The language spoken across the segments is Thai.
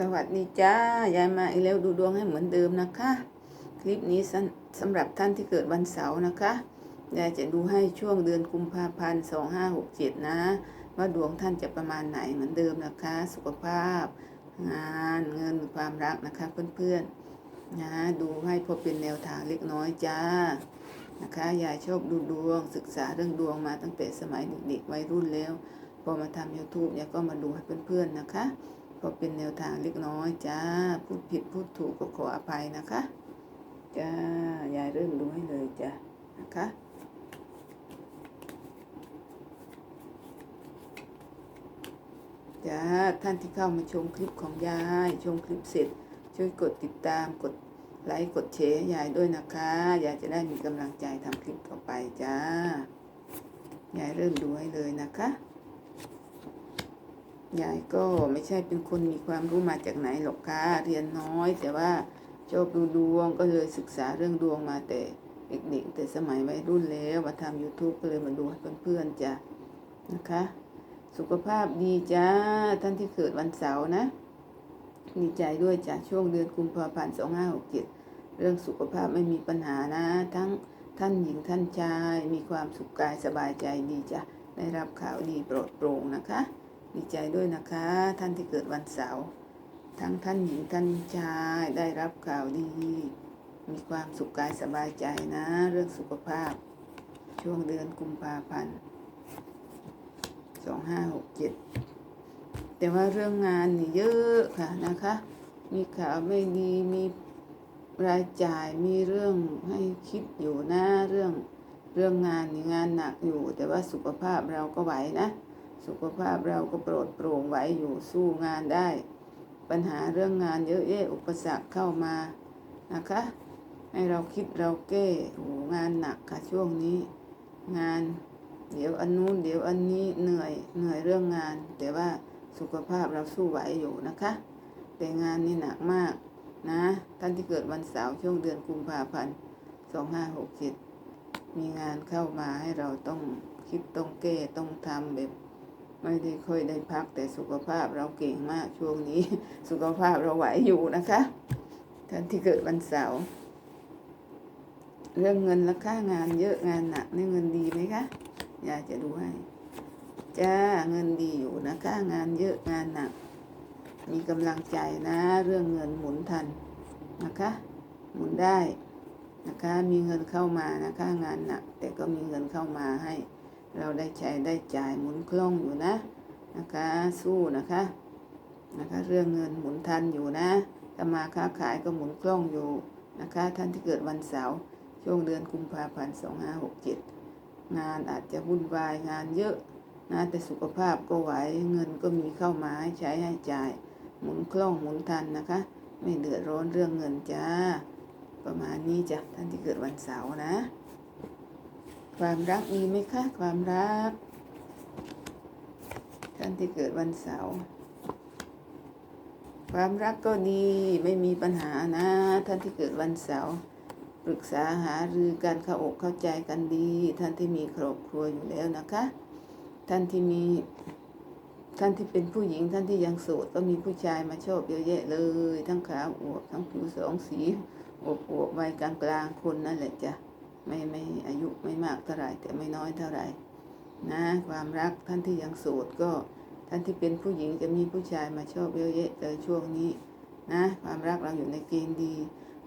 สวัสดีจ้ายายมาอีกแล้วดูดวงให้เหมือนเดิมนะคะ คลิปนี้สำหรับท่านที่เกิดวันเสาร์นะคะยายจะดูให้ช่วงเดือนกุมภาพันธ์สองห้าหกเจ็ดนะ ว่าดวงท่านจะประมาณไหนเหมือนเดิมนะคะ สุขภาพ งานเงินความรักนะคะเพื่อนๆนะดูให้พอเป็นแนวทางเล็กน้อยจ้านะคะยายชอบดูดวงศึกษาเรื่องดวงมาตั้งแต่สมัยเด็กๆวัยรุ่นแล้ว พอมาทำ YouTube ยายก็มาดูให้เพื่อนๆนะคะ ก็เป็นแนวทางเล็กน้อยจ้าพูดผิดพูดถูกก็ขออภัยนะคะจ้ายายเริ่มดูให้เลยจ้ะนะคะจ้าท่านที่เข้ามาชมคลิปของยายชมคลิปเสร็จ ช่วยกดติดตามกดไลค์กดแชร์ยายด้วยนะคะยายจะได้มีกำลังใจทำคลิปต่อไปจ้ายายเริ่มดูให้เลยนะคะ ยายก็ไม่ใช่เป็นคนมีความรู้มาจากไหนหรอกค่ะเรียนน้อย แต่ว่าชอบดูดวงก็เลยศึกษาเรื่องดวงมาแต่เด็กๆแต่สมัยวัยรุ่นแล้วมาทำ YouTube ก็เลยมาดูให้เพื่อนๆจ้ะนะคะ สุขภาพดีจ้าท่านที่เกิดวันเสาร์นะ ดีใจด้วยจ้ะช่วงเดือนกุมภาพันธ์สองห้าหกเจ็ดเรื่องสุขภาพไม่มีปัญหานะ ทั้งท่านหญิงท่านชายมีความสุขกายสบายใจดีจ้ะได้รับข่าวดีโปรดโปร่งนะคะ ดีใจด้วยนะคะ ท่านที่เกิดวันเสาร์ทั้งท่านหญิงท่านชายได้รับข่าวดี มีความสุขกายสบายใจนะ เรื่องสุขภาพ ช่วงเดือนกุมภาพันธ์สองห้าหกเจ็ดแต่ว่าเรื่องงานนี่เยอะค่ะนะคะ มีข่าวไม่ดีมีรายจ่ายมีเรื่องให้คิดอยู่นะเรื่องเรื่องงานนี่งานหนักอยู่ แต่ว่าสุขภาพเราก็ไหวนะ สุขภาพเราก็โปรดโปร่งไหวอยู่สู้งานได้ ปัญหาเรื่องงานเยอะแยะอุปสรรคเข้ามานะคะ ให้เราคิดเราแก้โหงานหนักค่ะช่วงนี้ งาน เดี๋ยวอันนู้นเดี๋ยวอันนี้เหนื่อยเหนื่อยเรื่องงาน แต่ว่าสุขภาพเราสู้ไหวอยู่นะคะ แต่งานนี่หนักมากนะ ท่านที่เกิดวันเสาร์ช่วงเดือนกุมภาพันธ์สองห้าหกเจ็ดมีงานเข้ามาให้เราต้องคิดต้องแก้ต้องทำแบบ ไม่ได้ค่อยได้พักแต่สุขภาพเราเก่งมากช่วงนี้ สุขภาพเราไหวอยู่นะคะท่านที่เกิดวันเสาร์เรื่องเงินและค่างานเยอะงานหนักนี่เงินดีไหมคะอยายจะดูให้จ้าเงินดีอยู่นะคะงานเยอะงานหนัก มีกำลังใจนะ เรื่องเงินหมุนทันนะคะ หมุนได้นะคะมีเงินเข้ามานะคะ งานหนัก แต่ก็มีเงินเข้ามาให้ เราได้ใช้ได้จ่ายหมุนคล่องอยู่นะนะคะสู้นะคะนะคะเรื่องเงินหมุนทันอยู่นะถ้ามาค้าขายก็หมุนคล่องอยู่นะคะ ท่านที่เกิดวันเสาร์ช่วงเดือนกุมภาพันธ์สองห้าหกเจ็ดงานอาจจะวุ่นวายงานเยอะนะแต่สุขภาพก็ไหวเงินก็มีเข้ามาให้ใช้ให้จ่าย หมุนคล่องหมุนทันนะคะ ไม่เดือดร้อนเรื่องเงินจ้า ประมาณนี้จ้ะท่านที่เกิดวันเสาร์นะ ความรักมีไหมคะ ความรัก ท่านที่เกิดวันเสาร์ความรักก็ดีไม่มีปัญหานะ ท่านที่เกิดวันเสาร์ปรึกษาหารือการเข้าอกเข้าใจกันดี ท่านที่มีครอบครัวอยู่แล้วนะคะ ท่านที่มีท่านที่เป็นผู้หญิงท่านที่ยังโสดก็มีผู้ชายมาชอบเยอะแยะเลย ทั้งขาวอวบทั้งผิวสองสีอวบอวบวัยกลางกลางคนนั่นแหละจ้ะ ไม่ไม่อายุไม่มากเท่าไหร่แต่ไม่น้อยเท่าไหร่นะความรักท่านที่ยังโสดก็ท่านที่เป็นผู้หญิงจะมีผู้ชายมาชอบเยอะแยะเลยช่วงนี้นะความรักเราอยู่ในเกณฑ์ดี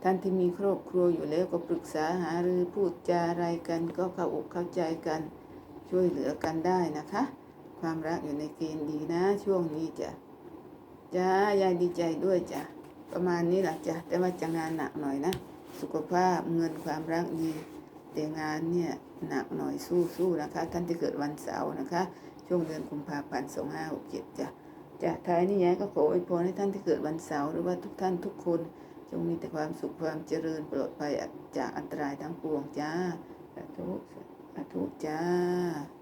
ท่านที่มีครอบครัวอยู่แล้วก็ปรึกษาหารือพูดจาอะไรกันก็เข้าอกเข้าใจกัน ช่วยเหลือกันได้นะคะ ความรักอยู่ในเกณฑ์ดีนะ ช่วงนี้จ้ะจ้ายายดีใจด้วยจ้ะประมาณนี้แหละจ้ะแต่ว่าจะงานหนักหน่อยนะ สุขภาพเงินความรักดี แต่งานเนี่ยหนักหน่อยสู้สู้นะคะ ท่านที่เกิดวันเสาร์นะคะ ช่วงเดือนกุมภาพันธ์สองห้าหกเจ็ดจ้ะจากท้ายนี้ยายก็ขออวยพรให้ท่านที่เกิดวันเสาร์หรือว่าทุกท่านทุกคนจงมีแต่ความสุขความเจริญปลอดภัยจากอันตรายทั้งปวงจ้าสาธุสาธุจ้า